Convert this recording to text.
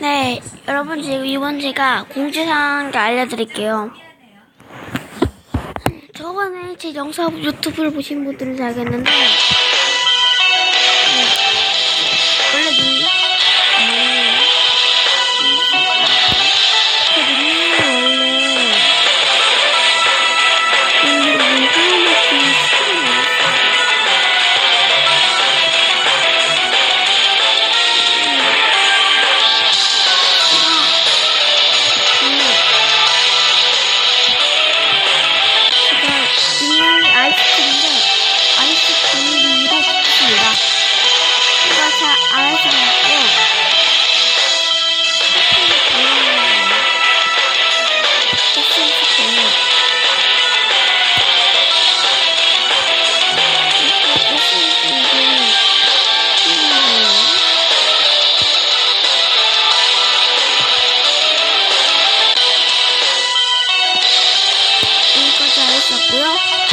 네, 여러분 지금 이번 제가 공지사항 알려드릴게요. 저번에 제 영상 유튜브를 보신 분들은 잘 알겠는데 있었고요.